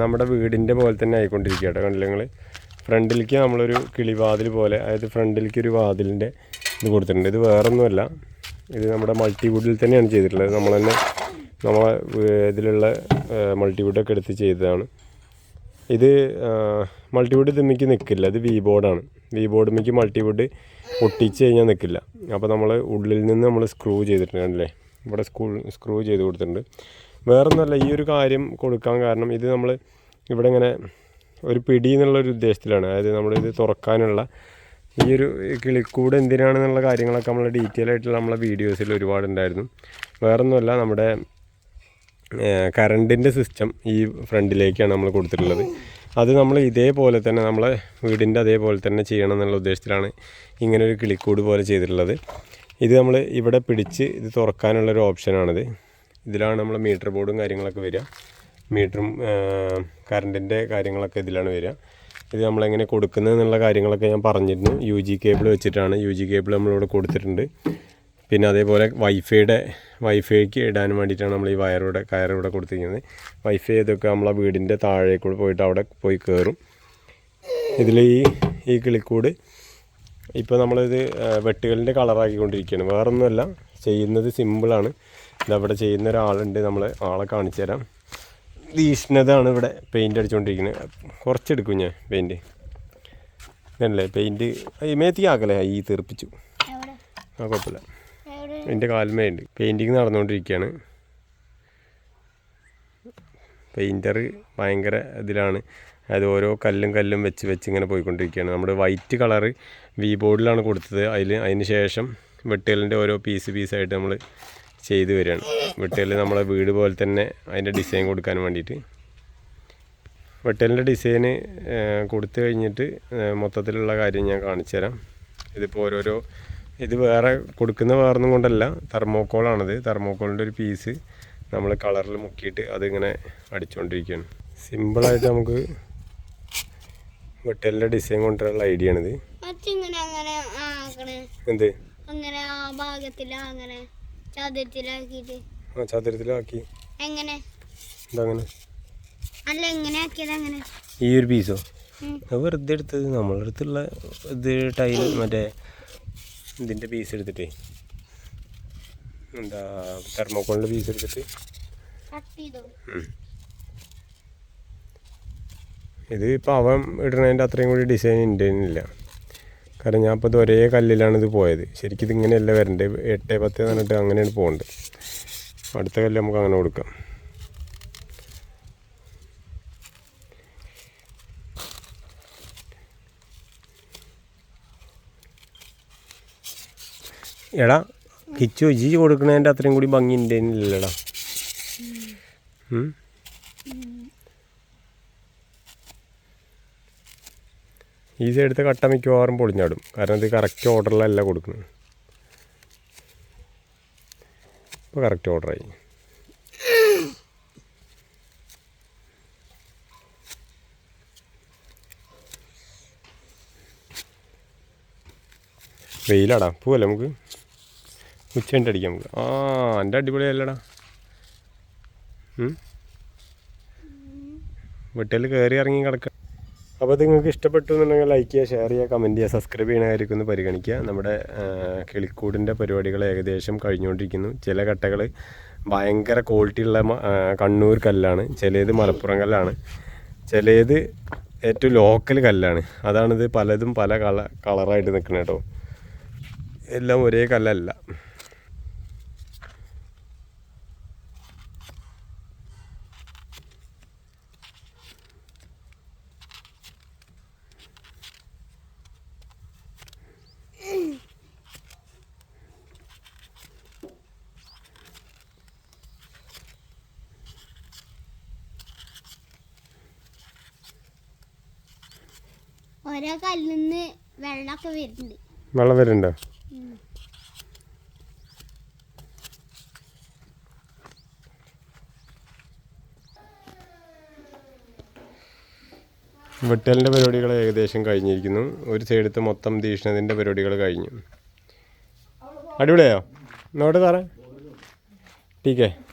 നമ്മുടെ വീടിന്റെ പോലെ തന്നെ ആയിക്കൊണ്ടിരിക്കുക കേട്ടോ കണ്ടില്ല നിങ്ങൾ ഫ്രണ്ടിലേക്ക് നമ്മളൊരു കിളിവാതിൽ പോലെ അതായത് ഫ്രണ്ടിലേക്ക് ഒരു വാതിലിന്റെ ഇത് കൊടുത്തിട്ടുണ്ട്. ഇത് വേറൊന്നുമല്ല ഇത് നമ്മുടെ മൾട്ടിവുഡിൽ തന്നെയാണ് ചെയ്തിട്ടുള്ളത്. നമ്മൾ തന്നെ നമ്മളെ ഇതിലുള്ള മൾട്ടിവുഡൊക്കെ എടുത്ത് ചെയ്തതാണ്. ഇത് മൾട്ടിവുഡ് തിമ്മിക്ക് നിൽക്കില്ല ഇത് വി ബോർഡാണ്. വി ബോർഡുമ്മയ്ക്ക് മൾട്ടിവുഡ് ഒട്ടിച്ച് കഴിഞ്ഞാൽ നിൽക്കില്ല അപ്പോൾ നമ്മൾ ഉള്ളിൽ നിന്ന് നമ്മൾ സ്ക്രൂ ചെയ്തിട്ടുണ്ട് കണ്ടില്ലേ? ഇവിടെ സ്ക്രൂ സ്ക്രൂ ചെയ്ത് കൊടുത്തിട്ടുണ്ട്. വേറൊന്നുമല്ല ഈ ഒരു കാര്യം കൊടുക്കാൻ കാരണം ഇത് നമ്മൾ ഇവിടെ ഇങ്ങനെ ഒരു പിടി എന്നുള്ള ഒരു ഉദ്ദേശത്തിലാണ്. അതായത് നമ്മളിത് തുറക്കാനുള്ള ഈ ഒരു കിളിക്കൂട് എന്തിനാണെന്നുള്ള കാര്യങ്ങളൊക്കെ നമ്മൾ ഡീറ്റെയിൽ ആയിട്ടുള്ള നമ്മളെ വീഡിയോസിൽ ഒരുപാടുണ്ടായിരുന്നു വേറൊന്നുമല്ല നമ്മുടെ കറണ്ടിന്റെ സിസ്റ്റം ഈ ഫ്രണ്ടിലേക്കാണ് നമ്മൾ കൊടുത്തിട്ടുള്ളത്. അത് നമ്മൾ ഇതേപോലെ തന്നെ നമ്മളെ വീടിന്റെ അതേപോലെ തന്നെ ചെയ്യണം എന്നുള്ള ഉദ്ദേശത്തിലാണ് ഇങ്ങനെ ഒരു കിളിക്കൂട് പോലെ ചെയ്തിട്ടുള്ളത്. ഇത് നമ്മൾ ഇവിടെ പിടിച്ച് ഇത് തുറക്കാനുള്ളൊരു ഓപ്ഷനാണിത് ഇതിലാണ് നമ്മൾ മീറ്റർ ബോർഡും കാര്യങ്ങളൊക്കെ വരിക. മീറ്ററും കറണ്ടിന്റെ കാര്യങ്ങളൊക്കെ ഇതിലാണ് വരിക. ഇത് നമ്മളെങ്ങനെ കൊടുക്കുന്നത് എന്നുള്ള കാര്യങ്ങളൊക്കെ ഞാൻ പറഞ്ഞിരുന്നു. യു ജി കേബിൾ വെച്ചിട്ടാണ് യു ജി കേബിൾ നമ്മളിവിടെ കൊടുത്തിട്ടുണ്ട്. പിന്നെ അതേപോലെ വൈഫൈയുടെ വൈഫൈക്ക് ഇടാൻ വേണ്ടിയിട്ടാണ് നമ്മൾ ഈ വയറിവിടെ കയറിവിടെ കൊടുത്തിരിക്കുന്നത്. വൈഫൈ ഇതൊക്കെ നമ്മളെ വീടിന്റെ താഴേക്കൂടെ പോയിട്ട് അവിടെ പോയി കയറും ഇതിൽ ഈ ഈ കിളിക്കൂട് ഇപ്പോൾ നമ്മളിത് വെട്ടുകളിന്റെ കളറാക്കിക്കൊണ്ടിരിക്കുകയാണ് വേറൊന്നുമല്ല. ചെയ്യുന്നത് സിമ്പിളാണ്. ഇതവിടെ ചെയ്യുന്ന ഒരാളുണ്ട് നമ്മൾ ആളെ കാണിച്ചു തരാം. തീഷ്ണതാണ് ഇവിടെ പെയിന്റ് അടിച്ചുകൊണ്ടിരിക്കുന്നത് കുറച്ചെടുക്കും ഞാൻ പെയിന്റ് ഇതല്ലേ പെയിന്റ് മേത്തേക്ക് ആക്കലേ ഈ തീർപ്പിച്ചു ആ കുഴപ്പമില്ല. എന്റെ കാൽമേ ഉണ്ട് പെയിന്റിങ് നടന്നുകൊണ്ടിരിക്കുകയാണ്. പെയിന്റർ ഭയങ്കര ഇതിലാണ്. അതായത് ഓരോ കല്ലും കല്ലും വെച്ച് വെച്ച് ഇങ്ങനെ പോയിക്കൊണ്ടിരിക്കുകയാണ്. നമ്മുടെ വൈറ്റ് കളറ് വി ബോർഡിലാണ് കൊടുത്തത്. അതിൽ അതിന് ശേഷം വെട്ടുകലിന്റെ ഓരോ പീസ് പീസായിട്ട് നമ്മൾ ചെയ്തു വരികയാണ്. വെട്ടുകല്ല് നമ്മളെ വീട് പോലെ തന്നെ അതിന്റെ ഡിസൈൻ കൊടുക്കാൻ വേണ്ടിയിട്ട്. വെട്ടലിന്റെ ഡിസൈന് കൊടുത്തു കഴിഞ്ഞിട്ട് മൊത്തത്തിലുള്ള കാര്യം ഞാൻ കാണിച്ചു തരാം. ഇതിപ്പോൾ ഓരോരോ ഇത് വേറെ കൊടുക്കുന്ന വേറൊന്നും കൊണ്ടല്ല. തെർമോക്കോളാണിത് തെർമോക്കോളിന്റെ ഒരു പീസ് നമ്മൾ കളറിൽ മുക്കിയിട്ട് അതിങ്ങനെ അടിച്ചുകൊണ്ടിരിക്കുകയാണ് സിമ്പിളായിട്ട് നമുക്ക് വെട്ടലിന്റെ ഡിസൈൻ കൊണ്ടുവരാനുള്ള ഐഡിയ ആണിത്. എന്ത്? അങ്ങനെ ആ ഭാഗത്തില അങ്ങനെ ചതുരത്തിലാക്കിയിട്ട് ആ ചതുരത്തിലാക്കി. എങ്ങനെ? എന്താ അങ്ങനെ അല്ല എങ്ങനെ ആക്കിയത് അങ്ങനെ? ഈ ഒരു പീസോ വെറുതെ എടുത്തത് നമ്മളുടെ അടുത്തുള്ള ഇത് ടൈൽ മറ്റേ ഇതിന്റെ പീസ് എടുത്തിട്ടേ. എന്താ തെർമോക്കോളിന്റെ പീസ് എടുത്തിട്ട്. ഇത് ഇപ്പം അവൻ ഇടുന്നതിന്റെ അത്രയും കൂടി ഡിസൈൻ ഉണ്ടായിരുന്നില്ല കാരണം ഞാൻ ഇപ്പോൾ ഇത് ഒരേ കല്ലിലാണ് ഇത് പോയത്. ശരിക്കും ഇത് ഇങ്ങനെയല്ല വരേണ്ടത് എട്ട് പത്ത് എന്ന് പറഞ്ഞിട്ട് അങ്ങനെയാണ് പോകേണ്ടത് അടുത്ത കല്ല് നമുക്ക് അങ്ങനെ കൊടുക്കാം. എടാ കിച്ചു ഇജി കൊടുക്കണതിന്റെ അത്രയും കൂടി ഭംഗി ഉണ്ടായിരുന്നില്ലടാ ഈ സൈഡത്തെ കട്ട മിക്കവാറും പൊളിഞ്ഞാടും. കാരണം ഇത് കറക്റ്റ് ഓർഡറിലല്ല കൊടുക്കുന്നത്. ഇപ്പോൾ കറക്റ്റ് ഓർഡറായി വെയിലാടാ. പോവല്ലേ നമുക്ക്? ഉച്ചയുണ്ട് അടിക്കാം നമുക്ക്. ആ എന്റെ അടിപൊളിയല്ലടാ വീട്ടിൽ കയറി ഇറങ്ങി കിടക്ക അപ്പോൾ അത് നിങ്ങൾക്ക് ഇഷ്ടപ്പെട്ടു എന്നുണ്ടെങ്കിൽ ലൈക്ക് ചെയ്യുക ഷെയർ ചെയ്യുക കമന്റ് ചെയ്യുക സബ്സ്ക്രൈബ് ചെയ്യണമായിരിക്കും ഒന്ന് പരിഗണിക്കുക. നമ്മുടെ കിളിക്കൂടിന്റെ പരിപാടികൾ ഏകദേശം കഴിഞ്ഞുകൊണ്ടിരിക്കുന്നു. ചില കട്ടകൾ ഭയങ്കര ക്വാളിറ്റി ഉള്ള കണ്ണൂർ കല്ലാണ് ചിലത് മലപ്പുറം കല്ലാണ് ചിലത് ഏറ്റവും ലോക്കൽ കല്ലാണ്. അതാണിത് പലതും പല കള കളറായിട്ട് നിൽക്കുന്നത് കേട്ടോ. എല്ലാം ഒരേ കല്ലല്ല. ഓരോ കല്ലിൽ നിന്ന് വെള്ളമൊക്കെ വരുന്നുണ്ട്. വെള്ളം വരുന്നുണ്ടോ? വെട്ടലിന്റെ പരിപാടികൾ ഏകദേശം കഴിഞ്ഞിരിക്കുന്നു. ഒരു സൈഡത്ത് മൊത്തം തീഷ്ണതിന്റെ പരിപാടികൾ കഴിഞ്ഞു. അടിപൊളിയായോ? നോട്ട് സാറേ. ടീക്കേ